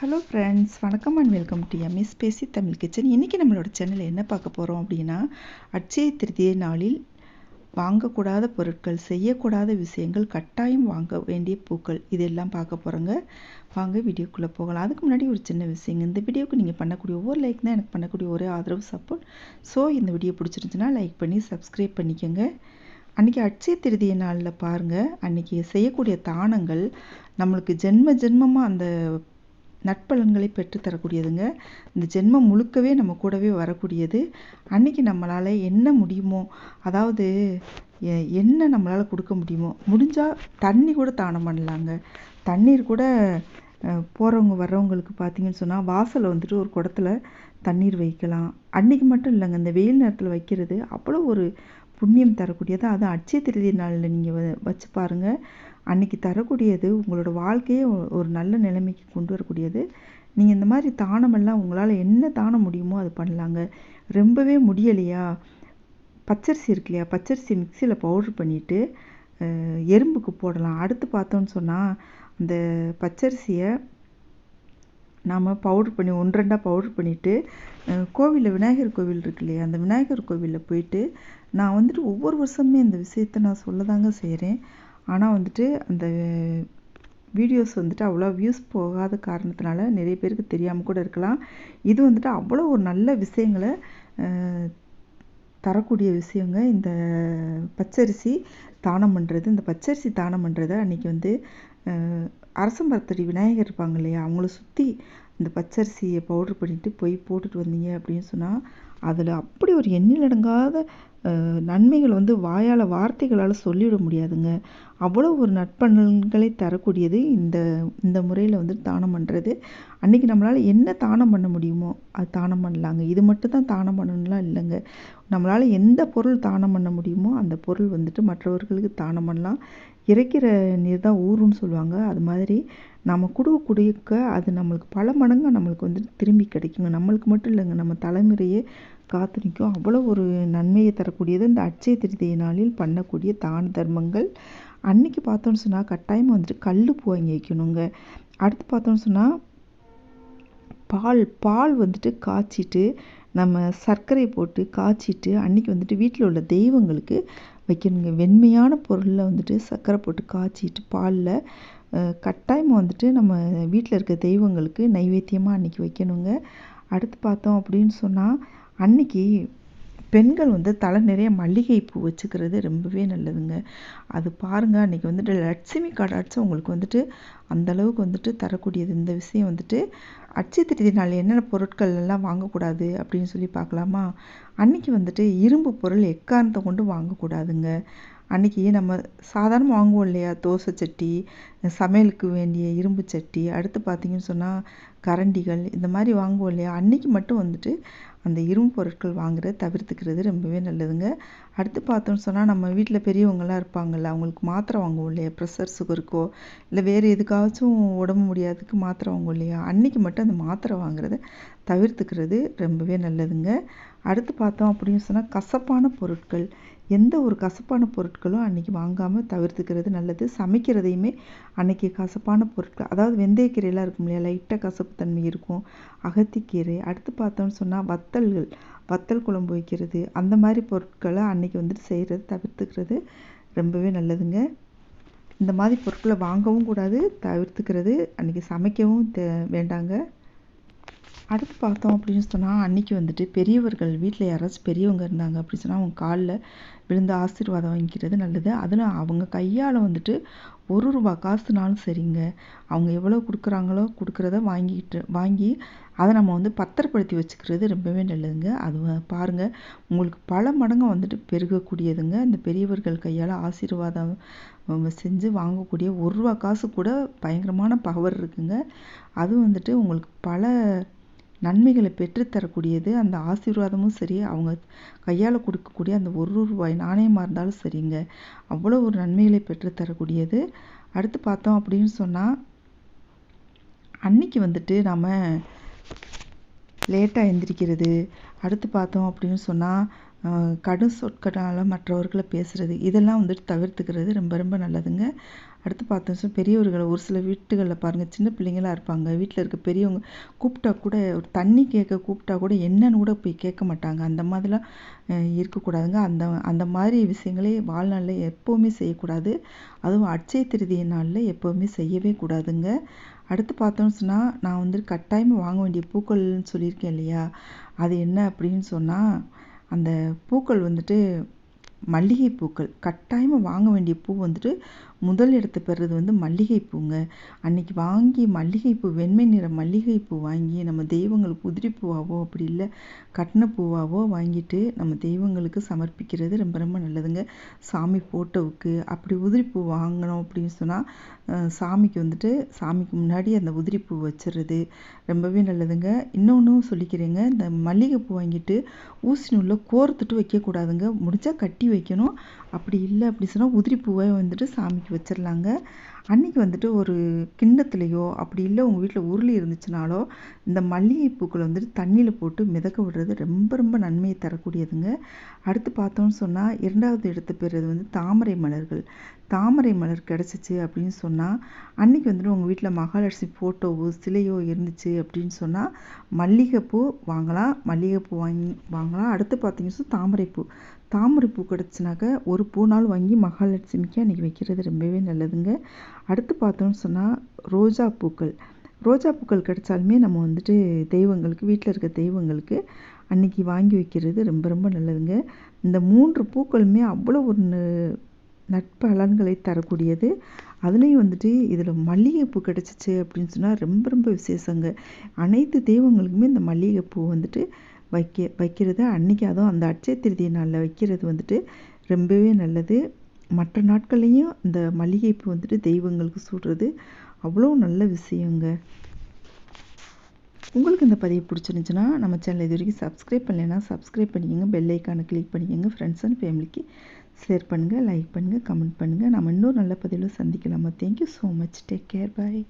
Hello friends வணக்கம் and welcome to MS பேசி Tamil kitchen இன்றைக்கி நம்மளோட சேனலில் என்ன பார்க்க போகிறோம் அப்படின்னா அட்சய திருதியை நாளில் வாங்கக்கூடாத பொருட்கள் செய்யக்கூடாத விஷயங்கள் கட்டாயம் வாங்க வேண்டிய பூக்கள் இதெல்லாம் பார்க்க போகிறோங்க வாங்க வீடியோக்குள்ளே போகலாம். அதுக்கு முன்னாடி ஒரு சின்ன விஷயங்க. இந்த வீடியோக்கு நீங்கள் பண்ணக்கூடிய ஒவ்வொரு லைக் தான் எனக்கு பண்ணக்கூடிய ஒரே ஆதரவு சப்போர்ட் ஸோ இந்த வீடியோ பிடிச்சிருந்துச்சுன்னா லைக் பண்ணி சப்ஸ்கிரைப் பண்ணிக்கோங்க. அன்றைக்கி அட்சய திருதிய நாளில் பாருங்கள் அன்றைக்கி செய்யக்கூடிய தானங்கள் நம்மளுக்கு ஜென்ம ஜென்மமாக அந்த நட்பலன்களை பெற்றுத்தரக்கூடியதுங்க இந்த ஜென்மம் முழுக்கவே நம்ம கூடவே வரக்கூடியது. அன்றைக்கி நம்மளால் என்ன முடியுமோ அதாவது என்ன நம்மளால் கொடுக்க முடியுமோ முடிஞ்சால் தண்ணி கூட தானம் பண்ணலாங்க. தண்ணீர் கூட போகிறவங்க வர்றவங்களுக்கு பார்த்தீங்கன்னு சொன்னால் வாசலில் வந்துட்டு ஒரு குடத்துல தண்ணீர் வைக்கலாம். அன்றைக்கி மட்டும் இல்லைங்க இந்த வெயில் நேரத்தில் வைக்கிறது அவ்வளோ ஒரு புண்ணியம் தரக்கூடியது. அது அட்சய திருதி நாளில் நீங்கள் வச்சு பாருங்கள் அன்றைக்கி தரக்கூடியது உங்களோட வாழ்க்கையே ஒரு நல்ல நிலைமைக்கு கொண்டு வரக்கூடியது. நீங்கள் இந்த மாதிரி தானமெல்லாம் உங்களால் என்ன தானம் முடியுமோ அது பண்ணலாங்க. ரொம்பவே முடியலையா? பச்சரிசி இருக்கு இல்லையா பச்சரிசி மிக்சியில் பவுட்ரு பண்ணிவிட்டு எறும்புக்கு போடலாம். அடுத்து பார்த்தோன்னு சொன்னால் அந்த பச்சரிசியை நாம் பவுட்ரு பண்ணி ஒன்று ரெண்டாக பவுட்ரு பண்ணிவிட்டு கோவிலில் விநாயகர் கோவில் இருக்கு இல்லையா அந்த விநாயகர் கோவிலில் போயிட்டு நான் வந்துட்டு ஒவ்வொரு வருஷமே இந்த விஷயத்தை நான் சொல்ல தாங்க செய்கிறேன் ஆனால் வந்துட்டு அந்த வீடியோஸ் வந்துட்டு அவ்வளோ வியூஸ் போகாத காரணத்தினால நிறைய பேருக்கு தெரியாமல் கூட இருக்கலாம். இது வந்துட்டு அவ்வளோ ஒரு நல்ல விஷயங்களை தரக்கூடிய விஷயங்க. இந்த பச்சரிசி தானம் பண்ணுறது இந்த பச்சரிசி தானம் பண்ணுறத அன்றைக்கி வந்து அரசம்பரத்தடி விநாயகர் இருப்பாங்க இல்லையா அவங்கள சுற்றி இந்த பச்சரிசியை பவுட்ரு பண்ணிவிட்டு போய் போட்டுட்டு வந்தீங்க அப்படின்னு சொன்னால் அதில் அப்படி ஒரு எண்ணிலடங்காத நன்மைகள் வந்து வாயால் வார்த்தைகளால் சொல்லிவிட முடியாதுங்க. அவ்வளோ ஒரு நட்பன்களை தரக்கூடியது இந்த இந்த முறையில் வந்து தானம் பண்ணுறது அன்றைக்கி நம்மளால் என்ன தானம் பண்ண முடியுமோ அது தானம் பண்ணலாங்க. இது மட்டும் தான் தானம் பண்ணணும்லாம் இல்லைங்க. நம்மளால் எந்த பொருள் தானம் பண்ண முடியுமோ அந்த பொருள் வந்துட்டு மற்றவர்களுக்கு தானம் பண்ணலாம். இறைக்கிற நீர் தான் ஊருன்னு சொல்லுவாங்க. அது மாதிரி நம்ம கொடுக்க குடிக்க அது நம்மளுக்கு பல மடங்கு நம்மளுக்கு வந்து திரும்பி கிடைக்குங்க. நம்மளுக்கு மட்டும் இல்லைங்க. நம்ம தலைமுறையே காத்து நிற்கும் அவ்வளோ ஒரு நன்மையை தரக்கூடியது. இந்த அட்சய திருதிய நாளில் பண்ணக்கூடிய தான தர்மங்கள். அன்னைக்கு பார்த்தோன்னு சொன்னால் கட்டாயமாக வந்துட்டு கல் பூ வாங்கி வைக்கணுங்க. அடுத்து பார்த்தோன்னு சொன்னால் பால் பால் வந்துட்டு காய்ச்சிட்டு நம்ம சர்க்கரை போட்டு காய்ச்சிட்டு அன்றைக்கி வந்துட்டு வீட்டில் உள்ள தெய்வங்களுக்கு வைக்கணுங்க. வெண்மையான பொருளில் வந்துட்டு சர்க்கரை போட்டு காய்ச்சிட்டு பாலில் கட்டாயமாக வந்துட்டு நம்ம வீட்டில் இருக்க தெய்வங்களுக்கு நைவேத்தியமாக அன்றைக்கி வைக்கணுங்க. அடுத்து பார்த்தோம் அப்படின்னு சொன்னால் அன்றைக்கி பெண்கள் வந்து தலை நிறைய மல்லிகை பூ வச்சுக்கிறது ரொம்பவே நல்லதுங்க. அது பாருங்கள் அன்றைக்கி வந்துட்டு லட்சுமி கடாட்சம் உங்களுக்கு வந்துட்டு அந்தளவுக்கு வந்துட்டு தரக்கூடியது. இந்த விஷயம் வந்துட்டு அட்சய திருதி நாள் என்னென்ன பொருட்கள் எல்லாம் வாங்கக்கூடாது அப்படின்னு சொல்லி பார்க்கலாமா? அன்றைக்கி வந்துட்டு இரும்பு பொருள் எக்காரணத்தை கொண்டு வாங்கக்கூடாதுங்க. அன்றைக்கி நம்ம சாதாரணமாக வாங்குவோம் இல்லையா? தோசை சட்டி சமையலுக்கு வேண்டிய இரும்பு சட்டி அடுத்து பார்த்திங்கன்னு சொன்னால் கரண்டிகள் இந்த மாதிரி வாங்குவோம் இல்லையா? அன்றைக்கி மட்டும் வந்துட்டு அந்த இரும்பு பொருட்கள் வாங்குறத தவிர்த்துக்கிறது ரொம்பவே நல்லதுங்க. அடுத்து பார்த்தோம்னு சொன்னால் நம்ம வீட்டில் பெரியவங்களாம் இருப்பாங்கள்ல அவங்களுக்கு மாத்திரை வாங்குவோம் இல்லையா? ப்ரெஷர் சுகருக்கோ இல்லை வேறு எதுக்காச்சும் உடம்பு முடியாததுக்கு மாத்திரை வாங்குவோம் இல்லையா? அன்றைக்கி மட்டும் அந்த மாத்திரை வாங்குறத தவிர்த்துக்கிறது ரொம்பவே நல்லதுங்க. அடுத்து பார்த்தோம் அப்படின்னு சொன்னால் கசப்பான பொருட்கள். எந்த ஒரு கசப்பான பொருட்களும் அன்றைக்கி வாங்காமல் தவிர்த்துக்கிறது நல்லது. சமைக்கிறதையுமே அன்றைக்கி கசப்பான பொருட்கள் அதாவது வெந்தயக்கீரையெல்லாம் இருக்கும் இல்லையா லைட்டாக கசப்பு தன்மை இருக்கும். அகத்திக்கீரை அடுத்து பார்த்தோம்னு சொன்னால் வத்தல்கள் வத்தல் குழம்பு வைக்கிறது அந்த மாதிரி பொருட்களை அன்றைக்கி வந்துட்டு செய்கிறது தவிர்த்துக்கிறது ரொம்பவே நல்லதுங்க. இந்த மாதிரி பொருட்களை வாங்கவும் கூடாது தவிர்த்துக்கிறது அன்றைக்கி சமைக்கவும் தே வேண்டாங்க. அடுத்து பார்த்தோம் அப்படின்னு சொன்னால் அன்றைக்கி வந்துட்டு பெரியவர்கள் வீட்டில் யாராச்சும் பெரியவங்க இருந்தாங்க அப்படின்னு சொன்னால் அவங்க காலில் விழுந்து ஆசீர்வாதம் வாங்கிக்கிறது நல்லது. அதில் அவங்க கையால் வந்துட்டு ஒரு ரூபா காசுனாலும் சரிங்க. அவங்க எவ்வளோ கொடுக்குறாங்களோ கொடுக்குறத வாங்கிட்டு வாங்கி அதை நம்ம வந்து பத்திரப்படுத்தி வச்சுக்கிறது ரொம்பவே நல்லதுங்க. அது பாருங்கள் உங்களுக்கு பல மடங்கு வந்துட்டு பெருகக்கூடியதுங்க. இந்த பெரியவர்கள் கையால் ஆசீர்வாதம் செஞ்சு வாங்கக்கூடிய ஒரு ரூபா காசு கூட பயங்கரமான பவர் இருக்குங்க. அது வந்துட்டு உங்களுக்கு பல நன்மைகளை பெற்றுத்தரக்கூடியது அந்த ஆசீர்வாதமும் சரி அவங்க கையால் கொடுக்கக்கூடிய அந்த ஒரு ரூபாய் நாணயமாக இருந்தாலும் சரிங்க. அவ்வளோ ஒரு நன்மைகளை பெற்றுத்தரக்கூடியது. அடுத்து பார்த்தோம் அப்படின்னு சொன்னால் அன்னைக்கு வந்துட்டு நம்ம லேட்டாக எந்திரிக்கிறது. அடுத்து பார்த்தோம் அப்படின்னு சொன்னால் கடும் சொற்களால் மற்றவர்களை பேசுகிறது இதெல்லாம் வந்துட்டு தவிர்த்துக்கிறது ரொம்ப ரொம்ப நல்லதுங்க. அடுத்து பார்த்தோம் பெரியவர்கள் ஒரு சில வீட்டுகளில் பாருங்கள் சின்ன பிள்ளைங்களா இருப்பாங்க. வீட்டில் இருக்க பெரியவங்க கூப்பிட்டா கூட ஒரு தண்ணி கேட்க கூப்பிட்டா கூட என்னன்னு கூட போய் கேட்க மாட்டாங்க. அந்த மாதிரிலாம் இருக்கக்கூடாதுங்க. அந்த அந்த மாதிரி விஷயங்களே வாழ்நாளில் எப்போவுமே செய்யக்கூடாது. அதுவும் அட்சய திருதிய நாளில் எப்போவுமே செய்யவே கூடாதுங்க. அடுத்து பார்த்தோம்னு சொன்னால் நான் வந்து கட்டாயமாக வாங்க வேண்டிய பூக்கள்னு சொல்லியிருக்கேன் இல்லையா? அது என்ன அப்படின்னு சொன்னால் அந்த பூக்கள் வந்துட்டு மல்லிகை பூக்கள் கட்டாயமாக வாங்க வேண்டிய பூ வந்துட்டு முதல் இடத்தை பெறுறது வந்து மல்லிகைப்பூங்க. அன்னைக்கு வாங்கி மல்லிகைப்பூ வெண்மை நிற மல்லிகைப்பூ வாங்கி நம்ம தெய்வங்களுக்கு உதிரி பூவாவோ அப்படி இல்லை கட்டின பூவாவோ வாங்கிட்டு நம்ம தெய்வங்களுக்கு சமர்ப்பிக்கிறது ரொம்ப ரொம்ப நல்லதுங்க. சாமி போட்டோவுக்கு அப்படி உதிரி பூ அப்படின்னு சொன்னால் சாமிக்கு வந்துட்டு சாமிக்கு முன்னாடி அந்த உதிரி பூ வச்சிடுறது ரொம்பவே நல்லதுங்க. இன்னொன்றும் சொல்லிக்கிறேங்க இந்த மல்லிகைப்பூ வாங்கிட்டு ஊசி நூலில் கோர்த்துட்டு வைக்கக்கூடாதுங்க. முடிஞ்சா கட்டி வைக்கணும். அப்படி இல்லை அப்படி சொன்னால் உதிரி பூவை வந்துட்டு சாமிக்கு வச்சிடலாங்க. அன்னைக்கு வந்துட்டு ஒரு கிண்ணத்துலேயோ அப்படி இல்லை உங்கள் வீட்டில் உருளி இருந்துச்சுனாலோ இந்த மல்லிகை பூக்களை வந்துட்டு தண்ணியில் போட்டு மிதக்க விடுறது ரொம்ப ரொம்ப நன்மையை தரக்கூடியதுங்க. அடுத்து பார்த்தோம்னு சொன்னால் இரண்டாவது இடத்து பெறுறது வந்து தாமரை மலர்கள். தாமரை மலர் கிடச்சிச்சு அப்படின்னு சொன்னால் அன்னைக்கு வந்துட்டு உங்கள் வீட்டில் மகாலட்சுமி ஃபோட்டோவோ சிலையோ இருந்துச்சு அப்படின்னு சொன்னால் மல்லிகைப்பூ வாங்கலாம் மல்லிகைப்பூ வாங்கி வாங்கலாம். அடுத்து பார்த்தீங்கன்னா தாமரைப்பூ. தாமரை பூ கிடச்சினாக்க ஒரு பூனாலும் வாங்கி மகாலட்சுமிக்கு அன்றைக்கி வைக்கிறது ரொம்பவே நல்லதுங்க. அடுத்து பார்த்தோம்னு சொன்னால் ரோஜா பூக்கள். ரோஜா பூக்கள் கிடைச்சாலுமே நம்ம வந்துட்டு தெய்வங்களுக்கு வீட்டில் இருக்க தெய்வங்களுக்கு அன்னைக்கு வாங்கி வைக்கிறது ரொம்ப ரொம்ப நல்லதுங்க. இந்த மூன்று பூக்களுமே அவ்வளோ ஒரு நட்பு நற்பலன்களை தரக்கூடியது. அதுலேயும் வந்துட்டு இதில் மல்லிகைப்பூ கிடச்சிச்சு அப்படின்னு சொன்னால் ரொம்ப ரொம்ப விசேஷங்க. அனைத்து தெய்வங்களுக்குமே இந்த மல்லிகைப்பூ வந்துட்டு வைக்க வைக்கிறது. அன்னைக்கு அதுவும் அந்த அட்சய திருதிய நாளில் வைக்கிறது வந்துட்டு ரொம்பவே நல்லது. மற்ற நாட்கள்லேயும் இந்த மல்லிகைப்பூ வந்துட்டு தெய்வங்களுக்கு சூடுறது அவ்வளோ நல்ல விஷயங்க. உங்களுக்கு இந்த பதிவு பிடிச்சிருந்துச்சுன்னா நம்ம சேனல் இது வரைக்கும் சப்ஸ்கிரைப் பண்ணலைன்னா சப்ஸ்கிரைப் பண்ணிக்கோங்க. பெல் ஐக்கானை கிளிக் பண்ணிக்கோங்க. ஃப்ரெண்ட்ஸ் அண்ட் ஃபேமிலிக்கு ஷேர் பண்ணுங்கள் லைக் பண்ணுங்கள் கமெண்ட் பண்ணுங்கள் நம்ம இன்னொரு நல்ல பதிவில் சந்திக்கலாமா. Thank you so much take care bye